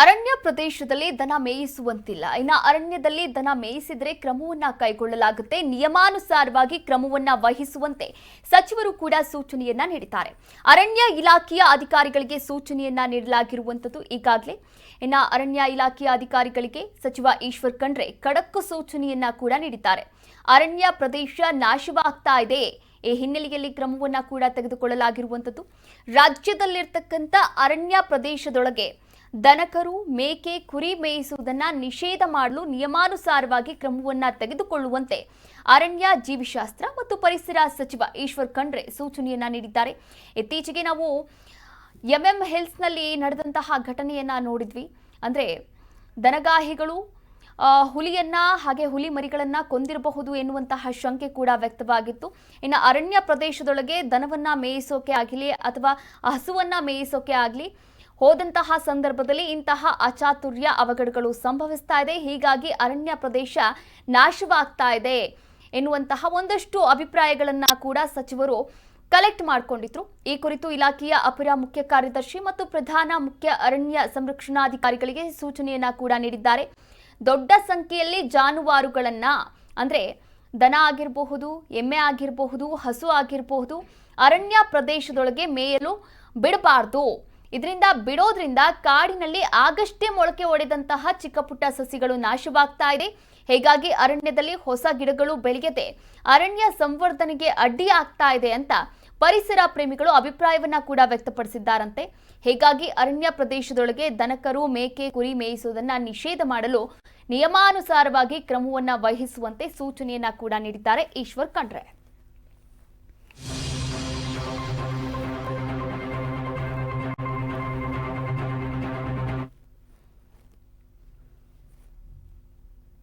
ಅರಣ್ಯ ಪ್ರದೇಶದಲ್ಲಿ ದನ ಮೇಯಿಸುವಂತಿಲ್ಲ. ಇನ್ನು ಅರಣ್ಯದಲ್ಲಿ ದನ ಮೇಯಿಸಿದರೆ ಕ್ರಮವನ್ನ ಕೈಗೊಳ್ಳಲಾಗುತ್ತೆ. ನಿಯಮಾನುಸಾರವಾಗಿ ಕ್ರಮವನ್ನ ವಹಿಸುವಂತೆ ಸಚಿವರು ಕೂಡ ಸೂಚನೆಯನ್ನ ನೀಡಿದ್ದಾರೆ. ಅರಣ್ಯ ಇಲಾಖೆಯ ಅಧಿಕಾರಿಗಳಿಗೆ ಸೂಚನೆಯನ್ನ ನೀಡಲಾಗಿರುವಂತದ್ದು ಈಗಾಗಲೇ. ಇನ್ನು ಅರಣ್ಯ ಇಲಾಖೆಯ ಅಧಿಕಾರಿಗಳಿಗೆ ಸಚಿವ ಈಶ್ವರ್ ಖಂಡ್ರೆ ಖಡಕ್ ಸೂಚನೆಯನ್ನ ಕೂಡ ನೀಡಿದ್ದಾರೆ. ಅರಣ್ಯ ಪ್ರದೇಶ ನಾಶವಾಗ್ತಾ ಇದೆ. ಈ ಹಿನ್ನೆಲೆಯಲ್ಲಿ ಕ್ರಮವನ್ನ ಕೂಡ ತೆಗೆದುಕೊಳ್ಳಲಾಗಿರುವಂತದ್ದು. ರಾಜ್ಯದಲ್ಲಿರ್ತಕ್ಕಂಥ ಅರಣ್ಯ ಪ್ರದೇಶದೊಳಗೆ ದನಕರು ಮೇಕೆ, ಕುರಿ ಮೇಯಿಸುವುದನ್ನ ನಿಷೇಧ ಮಾಡಲು ನಿಯಮಾನುಸಾರವಾಗಿ ಕ್ರಮವನ್ನ ತೆಗೆದುಕೊಳ್ಳುವಂತೆ ಅರಣ್ಯ, ಜೀವಿಶಾಸ್ತ್ರ ಮತ್ತು ಪರಿಸರ ಸಚಿವ ಈಶ್ವರ್ ಖಂಡ್ರೆ ಸೂಚನೆಯನ್ನ ನೀಡಿದ್ದಾರೆ. ಇತ್ತೀಚೆಗೆ ನಾವು ಎಂಎಂ ಹಿಲ್ಸ್ನಲ್ಲಿ ನಡೆದಂತಹ ಘಟನೆಯನ್ನ ನೋಡಿದ್ವಿ. ಅಂದ್ರೆ ದನಗಾಹಿಗಳು ಹುಲಿಯನ್ನ ಹಾಗೆ ಹುಲಿ ಮರಿಗಳನ್ನ ಕೊಂದಿರಬಹುದು ಎನ್ನುವಂತಹ ಶಂಕೆ ಕೂಡ ವ್ಯಕ್ತವಾಗಿತ್ತು. ಇನ್ನು ಅರಣ್ಯ ಪ್ರದೇಶದೊಳಗೆ ದನವನ್ನ ಮೇಯಿಸೋಕೆ ಆಗಲಿ ಅಥವಾ ಹಸುವನ್ನ ಮೇಯಿಸೋಕೆ ಆಗಲಿ ಹೋದಂತಹ ಸಂದರ್ಭದಲ್ಲಿ ಇಂತಹ ಅಚಾತುರ್ಯ ಅವಘಡಗಳು ಸಂಭವಿಸ್ತಾ ಇದೆ. ಹೀಗಾಗಿ ಅರಣ್ಯ ಪ್ರದೇಶ ನಾಶವಾಗ್ತಾ ಇದೆ ಎನ್ನುವಂತಹ ಒಂದಷ್ಟು ಅಭಿಪ್ರಾಯಗಳನ್ನ ಕೂಡ ಸಚಿವರು ಕಲೆಕ್ಟ್ ಮಾಡಿಕೊಂಡಿದ್ರು. ಈ ಕುರಿತು ಇಲಾಖೆಯ ಅಪರ ಮುಖ್ಯ ಕಾರ್ಯದರ್ಶಿ ಮತ್ತು ಪ್ರಧಾನ ಮುಖ್ಯ ಅರಣ್ಯ ಸಂರಕ್ಷಣಾಧಿಕಾರಿಗಳಿಗೆ ಸೂಚನೆಯನ್ನ ಕೂಡ ನೀಡಿದ್ದಾರೆ. ದೊಡ್ಡ ಸಂಖ್ಯೆಯಲ್ಲಿ ಜಾನುವಾರುಗಳನ್ನ, ಅಂದ್ರೆ ದನ ಆಗಿರಬಹುದು, ಎಮ್ಮೆ ಆಗಿರಬಹುದು, ಹಸು ಆಗಿರಬಹುದು, ಅರಣ್ಯ ಪ್ರದೇಶದೊಳಗೆ ಮೇಯಲು ಬಿಡಬಾರ್ದು. ಇದರಿಂದ ಬಿಡೋದ್ರಿಂದ ಕಾಡಿನಲ್ಲಿ ಆಗಷ್ಟೇ ಮೊಳಕೆ ಒಡೆದಂತಹ ಚಿಕ್ಕ ಪುಟ್ಟ ಸಸಿಗಳು ನಾಶವಾಗ್ತಾ ಇದೆ. ಹೀಗಾಗಿ ಅರಣ್ಯದಲ್ಲಿ ಹೊಸ ಗಿಡಗಳು ಬೆಳೆಯದೆ ಅರಣ್ಯ ಸಂವರ್ಧನೆಗೆ ಅಡ್ಡಿ ಆಗ್ತಾ ಇದೆ ಅಂತ ಪರಿಸರ ಪ್ರೇಮಿಗಳು ಅಭಿಪ್ರಾಯವನ್ನ ಕೂಡ ವ್ಯಕ್ತಪಡಿಸಿದ್ದಾರಂತೆ. ಹೀಗಾಗಿ ಅರಣ್ಯ ಪ್ರದೇಶದೊಳಗೆ ದನಕರು, ಮೇಕೆ, ಕುರಿ ಮೇಯಿಸುವುದನ್ನ ನಿಷೇಧ ಮಾಡಲು ನಿಯಮಾನುಸಾರವಾಗಿ ಕ್ರಮವನ್ನ ವಹಿಸುವಂತೆ ಸೂಚನೆಯನ್ನ ಕೂಡ ನೀಡಿದ್ದಾರೆ ಈಶ್ವರ್ ಖಂಡ್ರೆ.